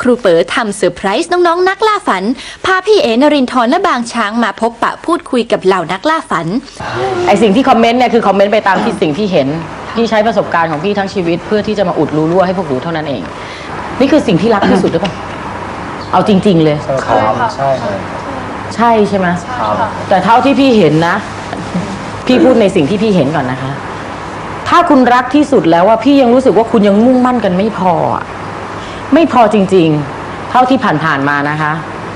ครูเป๋อทำเซอร์ไพรส์น้องๆ นักล่าฝัน พาพี่เอนรินทร์และบางช้างมาพบปะพูดคุยกับเหล่านักล่าฝัน ไอสิ่งที่คอมเมนต์เนี่ยคือคอมเมนต์ไปตามที่สิ่งที่เห็นพี่ใช้ประสบการณ์ของพี่ทั้งชีวิต เพื่อที่จะมาอุดรูรั่วให้พวกหนูเท่านั้นเอง นี่คือสิ่งที่รักที่สุดหรือเปล่าเอาจริง ๆ เลย ครับใช่ครับใช่ใช่ไหมครับแต่เท่าที่พี่เห็นนะ พี่พูดในสิ่งที่พี่เห็นก่อนนะคะ ถ้าคุณรักที่สุดแล้วว่าพี่ยังรู้สึกว่าคุณยังมุ่งมั่นกันไม่พออะ ไม่พอจริงๆ เท่าที่ผ่านๆมานะคะ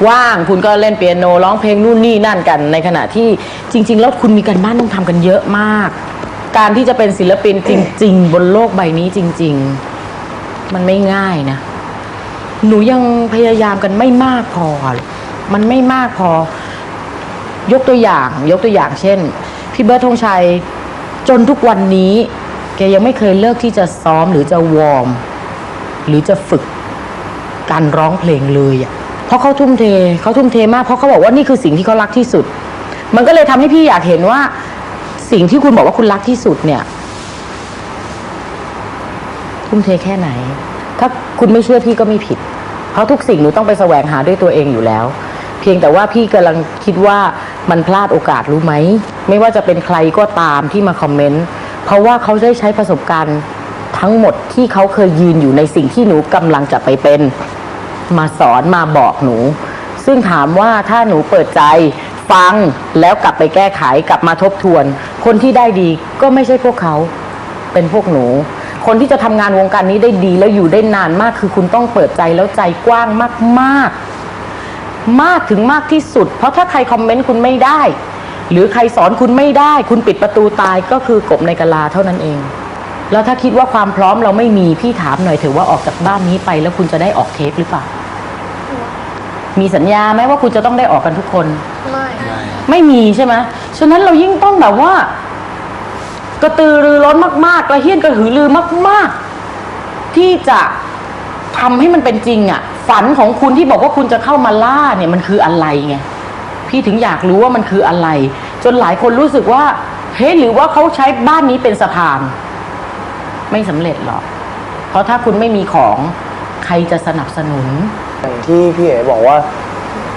ว่างคุณก็เล่นเปียโนร้องเพลงนู่นนี่นั่นกัน ในขณะที่จริง ๆ แล้วคุณมีการบ้านต้องทำกันเยอะมาก การที่จะเป็นศิลปินจริง ๆ บนโลกใบนี้จริง ๆ มันไม่ง่ายนะ หนูยังพยายามกันไม่มากพอ มันไม่มากพอ ยกตัวอย่าง ยกตัวอย่างเช่น พี่เบิร์ดธงชัยจนทุกวันนี้ แกยังไม่เคยเลิกที่จะซ้อมหรือจะวอร์ม หรือจะฝึก การร้องเพลงเลยอะเพราะเขาทุ่มเทเขาทุ่มเทมากเพราะเขาบอกว่านี่คือสิ่งที่เขารักที่สุด มันก็เลยทำให้พี่อยากเห็นว่า สิ่งที่คุณบอกว่าคุณรักที่สุดเนี่ย ทุ่มเทแค่ไหน ถ้าคุณไม่เชื่อพี่ก็ไม่ผิด เพราะทุกสิ่งหนูต้องไปแสวงหาด้วยตัวเองอยู่แล้ว เพียงแต่ว่าพี่กำลังคิดว่ามันพลาดโอกาสรู้ไหม ไม่ว่าจะเป็นใครก็ตามที่มาคอมเมนต์เพราะว่าเขาได้ใช้ประสบการณ์ ทั้งหมดที่เขาเคยยืนอยู่ในสิ่งที่หนูกำลังจะไปเป็น มาสอนมาบอกหนู ซึ่งถามว่าถ้าหนูเปิดใจฟังแล้วกลับไปแก้ไขกลับมาทบทวน คนที่ได้ดีก็ไม่ใช่พวกเขาเป็นพวกหนู คนที่จะทำงานวงการนี้ได้ดีแล้วอยู่ได้นานมากคือคุณต้องเปิดใจแล้วใจกว้างมากๆ มากถึงมากที่สุด เพราะถ้าใครคอมเมนต์คุณไม่ได้ หรือใครสอนคุณไม่ได้ คุณปิดประตูตายก็คือกบในกะลาเท่านั้นเอง แล้วถ้าคิดว่าความพร้อมเราไม่มีพี่ถามหน่อยเถอะว่าออกจากบ้านนี้ไป แล้วคุณจะได้ออกเทปหรือเปล่า มีสัญญาไหมว่าคุณจะต้องได้ออกกันทุกคน ไม่ ไม่มีใช่ไหมฉะนั้นเรายิ่งต้องแบบว่า กระตือรือร้นมากๆกระเฮี้ยนกระหือรือมาก ๆ ที่จะทำให้มันเป็นจริงอะ่ะ ฝันของคุณที่บอกว่าคุณจะเข้ามาล่าเนี่ยมันคืออะไรไงพี่ถึงอยากรู้ว่ามันคืออะไร จนหลายคนรู้สึกว่าเฮ้ยหรือว่าเขาใช้บ้านนี้เป็นสะพาน ไม่สำเร็จหรอก เพราะถ้าคุณไม่มีของใครจะสนับสนุน อย่างที่พี่เอ๋บอกว่า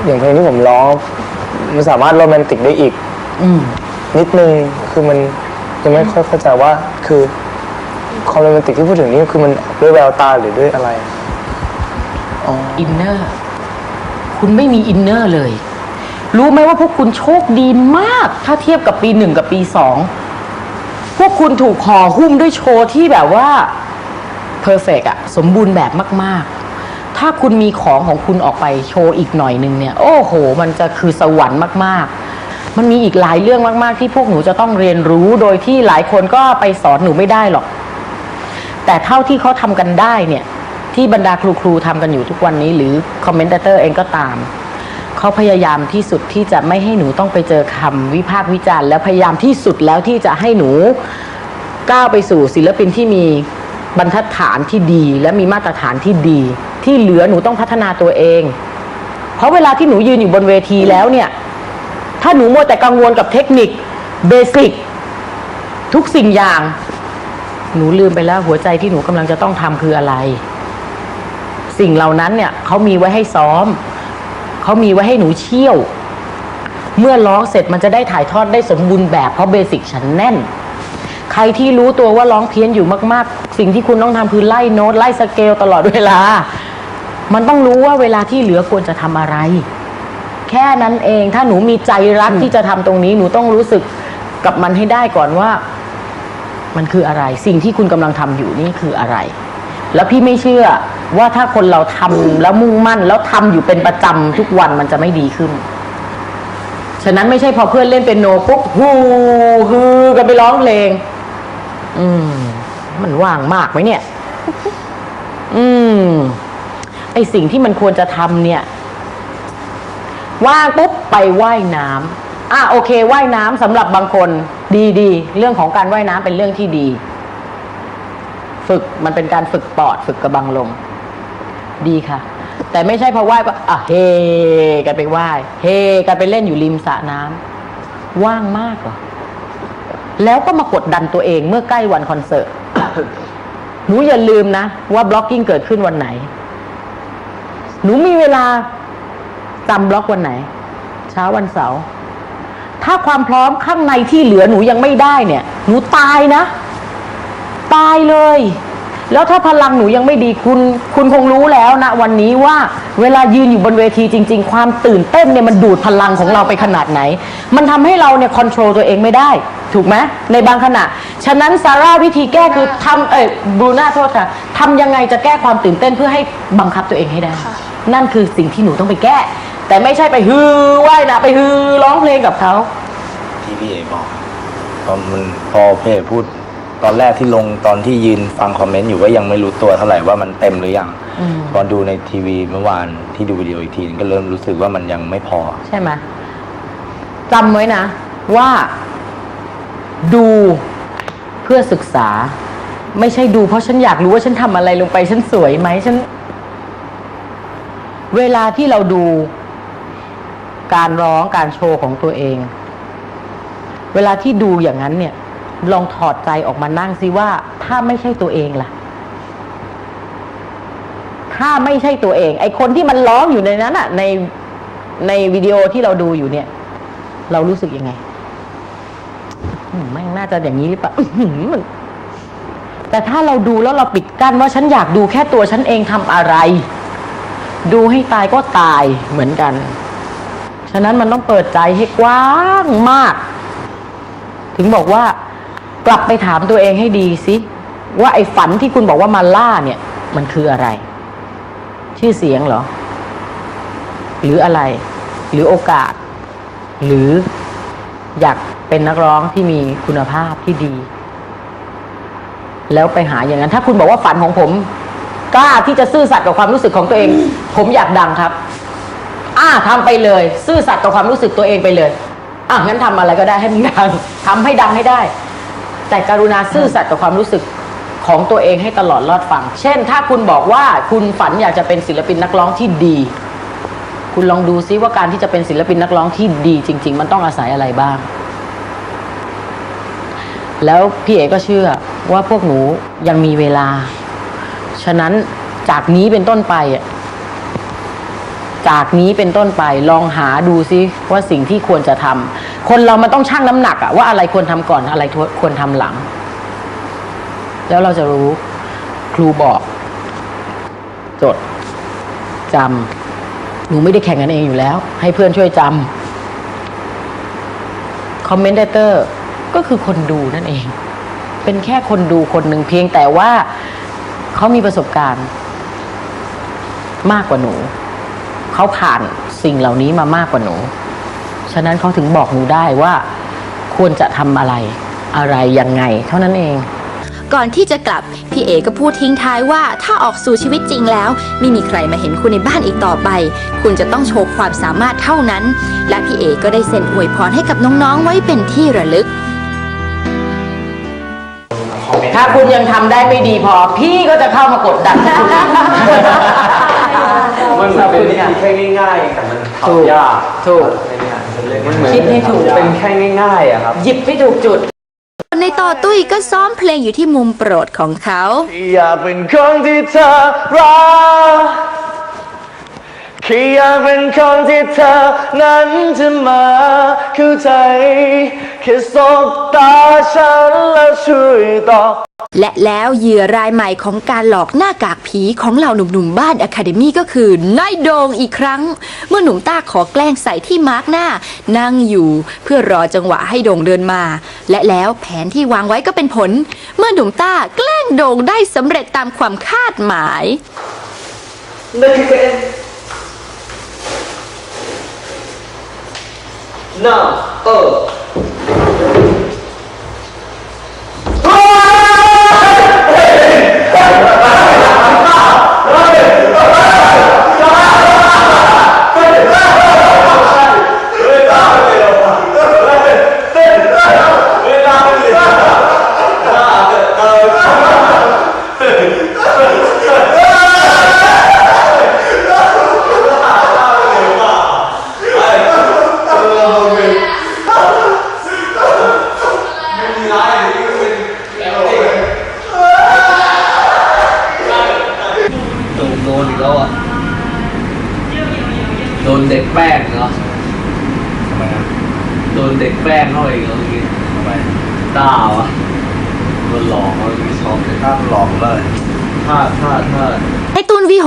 อย่างเพลงที่ผมร้องมันสามารถโรแมนติกได้อีก อืม นิดนึงคือมันยังไม่ค่อยเข้าใจว่าคือความโรแมนติกที่พูดถึงนี่คือมันด้วยแววตาหรือด้วยอะไรอ๋ออินเนอร์ คุณไม่มีอินเนอร์เลย รู้ไหมว่าพวกคุณโชคดีมาก ถ้าเทียบกับปีหนึ่งกับปีสอง พวกคุณถูกห่อหุ้มด้วยโชว์ที่แบบว่าเพอร์เฟกอะสมบูรณ์แบบมาก ๆ ถ้าคุณมีของของคุณออกไปโชว์อีกหน่อยหนึ่งเนี่ย โอ้โห มันจะคือสวรรค์มาก ๆ มันมีอีกหลายเรื่องมาก ๆ ที่พวกหนูจะต้องเรียนรู้โดยที่หลายคนก็ไปสอนหนูไม่ได้หรอก แต่เท่าที่เขาทำกันได้เนี่ย ที่บรรดาครูครูๆทำกันอยู่ทุกวันนี้ หรือคอมเมนเตอร์เองก็ตาม เขาพยายามที่สุดที่จะไม่ให้หนูต้องไปเจอคำวิพากษ์วิจารณ์และพยายามที่สุดแล้วที่จะให้หนูก้าวไปสู่ศิลปินที่มีบรรทัดฐานที่ดี และมีมาตรฐานที่ดี ที่เหลือหนูต้องพัฒนาตัวเอง เพราะเวลาที่หนูยืนอยู่บนเวทีแล้วเนี่ย ถ้าหนูมัวแต่กังวลกับเทคนิคเบสิกทุกสิ่งอย่าง หนูลืมไปแล้วหัวใจที่หนูกำลังจะต้องทำคืออะไร สิ่งเหล่านั้นเนี่ยเขามีไว้ให้ซ้อม เขามีไว้ให้หนูเชี่ยว เมื่อร้องเสร็จมันจะได้ถ่ายทอดได้สมบูรณ์แบบเพราะเบสิกฉันแน่น ใครที่รู้ตัวว่าร้องเพี้ยนอยู่มาก ๆ สิ่งที่คุณต้องทำคือไล่โน้ตไล่สเกลตลอดเวลา มันต้องรู้ว่าเวลาที่เหลือควรจะทำอะไร แค่นั้นเองถ้าหนูมีใจรักที่จะทำตรงนี้หนูต้องรู้สึกกับมันให้ได้ก่อนว่า มันคืออะไร สิ่งที่คุณกำลังทำอยู่นี่คืออะไร แล้วพี่ไม่เชื่อว่าถ้าคนเราทำแล้วมุ่งมั่น แล้วทำอยู่เป็นประจำทุกวันมันจะไม่ดีขึ้น ฉะนั้นไม่ใช่พอเพื่อนเล่นเป็นโนปุ๊บฮูฮือกันไปร้องเพลง อืม มันว่างมากไหมเนี่ย อืมไอสิ่งที่มันควรจะทำเนี่ย ว่างปุ๊บไปว่ายน้ำอะโอเคว่ายน้ำสำหรับบางคน ดีดีเรื่องของการว่ายน้ำเป็นเรื่องที่ดี ฝึกมันเป็นการฝึกปอดฝึกกระบังลม ดีค่ะ แต่ไม่ใช่พอว่ายก็อะเฮกันไปว่ายเฮกันไปเล่นอยู่ริมสระน้ำว่างมากเหรอแล้วก็มากดดันตัวเองเมื่อใกล้วันคอนเสิร์ตหนูอย่าลืมนะ ว่าบล็อกกิ้งเกิดขึ้นวันไหน หนูมีเวลาจำบล็อกวันไหน เช้าวันเสาร์ถ้าความพร้อมข้างในที่เหลือหนูยังไม่ได้เนี่ย หนูตายนะ ตายเลย แล้วถ้าพลังหนูยังไม่ดีคุณ คุณคงรู้แล้วนะวันนี้ว่าเวลายืนอยู่บนเวทีจริง ๆ ความตื่นเต้นเนี่ยมันดูดพลังของเราไปขนาดไหน มันทำให้เราเนี่ยคอนโทรลตัวเองไม่ได้ ถูกไหมในบางขณะ ฉะนั้นซาร่าวิธีแก้คือทำเอ้ยบรูน่าโทษค่ะทำยังไงจะแก้ความตื่นเต้นเพื่อให้บังคับตัวเองให้ได้ นั่นคือสิ่งที่หนูต้องไปแก้ แต่ไม่ใช่ไปฮือไหว้นะไปฮือร้องเพลงกับเขา ที่พี่เอบอกตอนมันพอพี่เอพูด ตอนแรกที่ลงตอนที่ยืนฟังคอมเมนต์อยู่ก็ยังไม่รู้ตัวเท่าไหร่ว่ามันเต็มหรือยังตอนดูในทีวีเมื่อวานที่ดูวิดีโออีกทีนึงก็เริ่มรู้สึกว่ามันยังไม่พอ ใช่ไหมจำไว้นะ ว่า ดูเพื่อศึกษา ไม่ใช่ดูเพราะฉันอยากรู้ว่าฉันทำอะไรลงไปฉันสวยไหมฉัน เวลาที่เราดูการร้องการโชว์ของตัวเอง เวลาที่ดูอย่างนั้นเนี่ย ลองถอดใจออกมานั่งซิว่า ถ้าไม่ใช่ตัวเองล่ะ ถ้าไม่ใช่ตัวเอง ไอคนที่มันร้องอยู่ในนั้นอะในในวิดีโอที่เราดูอยู่เนี่ย เรารู้สึกยังไงมแม่งน่าจะอย่างนี้หรือเปล่าแต่ถ้าเราดูแล้วเราปิดกั้นว่าฉันอยากดูแค่ตัวฉันเองทำอะไร ดูให้ตายก็ตายเหมือนกัน ฉะนั้นมันต้องเปิดใจให้กว้างมาก ถึงบอกว่า กลับไปถามตัวเองให้ดีสิว่าไอ้ฝันที่คุณบอกว่ามาล่าเนี่ย มันคืออะไร ชื่อเสียงเหรอ หรืออะไร หรือโอกาส หรืออยากเป็นนักร้องที่มีคุณภาพที่ดี แล้วไปหาอย่างนั้น ถ้าคุณบอกว่าฝันของผม กล้าที่จะซื่อสัตย์กับความรู้สึกของตัวเอง ผมอยากดังครับ อ่าทำไปเลย ซื่อสัตย์กับความรู้สึกตัวเองไปเลย อะงั้นทำอะไรก็ได้ให้มันดังทำให้ดังให้ได้ แต่กรุณาซื่อสัตย์กับความรู้สึกของตัวเองให้ตลอดรอดฟัง เช่น ถ้าคุณบอกว่าคุณฝันอยากจะเป็นศิลปินนักร้องที่ดี คุณลองดูซิว่าการที่จะเป็นศิลปินนักร้องที่ดี จริง ๆ มันต้องอาศัยอะไรบ้าง แล้วพี่เอก็เชื่อว่าพวกหนูยังมีเวลา ฉะนั้นจากนี้เป็นต้นไปจากนี้เป็นต้นไปลองหาดูซิว่าสิ่งที่ควรจะทำ คนเรามันต้องชั่งน้ำหนักอะว่าอะไรควรทำก่อนอะไรควรทำหลัง แล้วเราจะรู้ครูบอก จดจำหนูไม่ได้แข่งกันเองอยู่แล้ว ให้เพื่อนช่วยจำคอมเมนเตอร์ก็คือคนดูนั่นเอง เป็นแค่คนดูคนหนึ่งเพียงแต่ว่าเขามีประสบการณ์ มากกว่าหนู เขาผ่านสิ่งเหล่านี้มามากกว่าหนู ฉะนั้นเขาถึงบอกหนูได้ว่าควรจะทำอะไรอะไรยังไง เท่านั้นเอง ก่อนที่จะกลับ พี่เอก็พูดทิ้งท้ายว่าถ้าออกสู่ชีวิตจริงแล้ว ไม่มีใครมาเห็นคุณในบ้านอีกต่อไป คุณจะต้องโชว์ความสามารถเท่านั้น และพี่เอก็ได้เซ็นอวยพรให้กับน้องๆไว้เป็นที่ระลึก ถ้าคุณยังทำได้ไม่ดีพอ พี่ก็จะเข้ามากดดัน มันเป็นวิธีแค่ง่ายๆแต่มันถูกทำยากถูกมันเหมือน คิดให้ถูก เป็นแค่ง่ายๆอะครับ หยิบให้ถูกจุด ในต่อตุ้ยก็ซ้อมเพลงอยู่ที่มุมโปรดของเขา อยากเป็นคนที่เธอรัก แค่อยากเป็นคนที่เธอนั้นจะมาเข้าใจแค่สบตาฉันแล้วช่วยตอและแล้วเหยื่อรายใหม่ของการหลอกหน้ากากผีของเหล่าหนุ่มๆบ้านอะคาเดมี่ก็คือนายโดงอีกครั้ง เมื่อหนุ่มต้าขอแกล้งใส่ที่มาร์กหน้า นั่งอยู่เพื่อรอจังหวะให้โด่งเดินมา และแล้วแผนที่วางไว้ก็เป็นผล เมื่อหนุ่มต้าแกล้งโด่งได้สำเร็จตามความคาดหมายนั่น คือ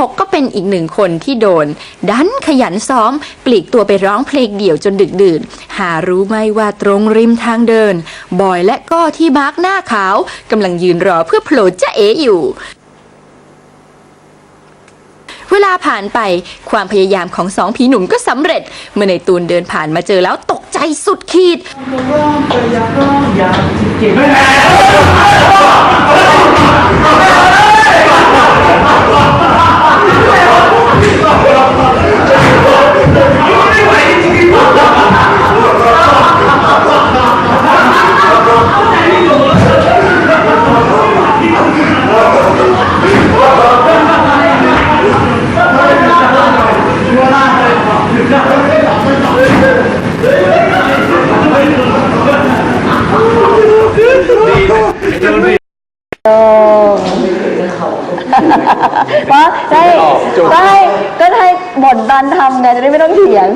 อตูน V6 ก็เป็นอีกหนึ่งคนที่โดน ดันขยันซ้อม ปลีกตัวไปร้องเพลงเดี่ยวจนดึกดื่น หารู้ไหมว่าตรงริมทางเดิน บอยและก็ที่มาร์กหน้าขาวกำลังยืนรอเพื่อโผล่จะเออยู่เวลาผ่านไปความพยายามของสองผีหนุ่มก็สำเร็จ เมื่อในตูนเดินผ่านมาเจอแล้วตกใจสุดขีด ว่าได้ได้ก็ให้บ่นตอนทำไงจะได้ไม่ต้องเถียง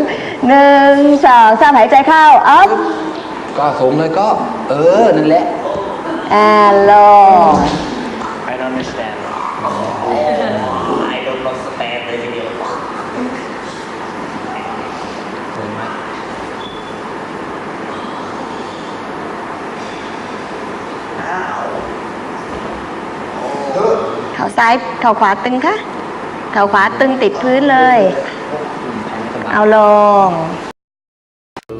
หนึ่งสองสามหายใจเข้าอัพก็สูงเลยก็ เออ นั่นแหละแอนลง I don't understand I don't understand เลยทีเดียว เข่า ซ้ายเข่าขวาตึงคะเข่าขวาตึงติดพื้นเลย เอาลง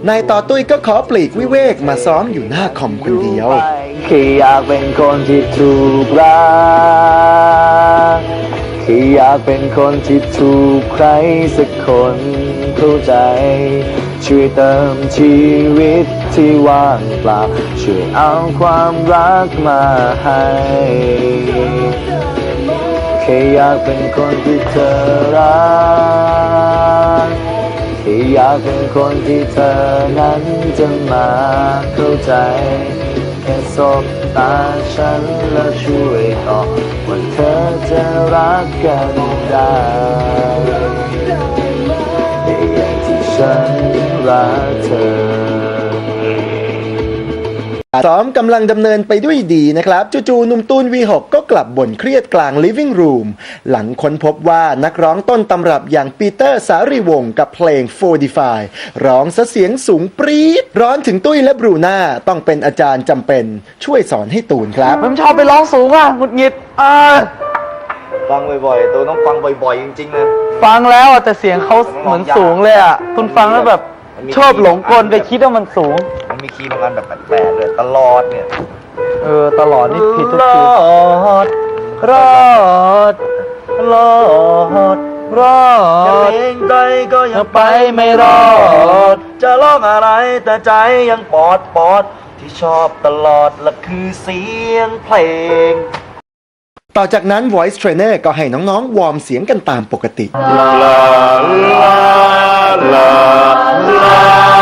นายต่อตุ้ยก็ขอปลีกวิเวกมาซ้อมอยู่หน้าคอมคนเดียวแค่อยากเป็นคนที่ถูกรักแค่อยากเป็นคนที่ถูกใครสักคนเข้าใจ ช่วยเติมชีวิตที่ว่างเปล่า ช่วยเอาความรักมาให้ แค่อยากเป็นคนที่เธอรักแค่อยากเป็นคนที่เธอนั้นจะมาเข้าใจ แค่สบตาฉันแล้วช่วยตอบว่าเธอจะรักกันได้ได้อย่างที่ฉันรักเธอ ซ้อมกำลังดำเนินไปด้วยดีนะครับ จู่ๆหนุ่มตูน V6 ก็กลับบ่นเครียดกลาง living room หลังค้นพบว่านักร้องต้นตำรับอย่างปีเตอร์สารีวงศ์กับเพลง Fortify ร้องซะเสียงสูงปรี๊ด ร้อนถึงตุ้ยและบรูน่า ต้องเป็นอาจารย์จำเป็นช่วยสอนให้ตูนครับ ผมชอบไปร้องสูงอะหงุดหงิดอ่าฟังบ่อยๆตัวต้องฟังบ่อยๆ จริงๆนะ ฟังแล้วอะแต่เสียงเขาเหมือนสูงเลยอะคุณฟังแล้วแบบชอบหลงกลไปคิดว่ามันสูง มันมีคีย์บางอันแบบแปลกๆเลยตลอดเนี่ยเออตลอดนี่ผิดทุกรทีอดรอดรอดรอจะดเพลงใดก็ยังไปไม่รอด จะร้องอะไรแต่ใจยังปอดปอดที่ชอบตลอดละคือเสียงเพลง ต่อจากนั้น voice trainer ก็ให้น้องๆ วอร์มเสียงกันตามปกติ ลาลาลาลา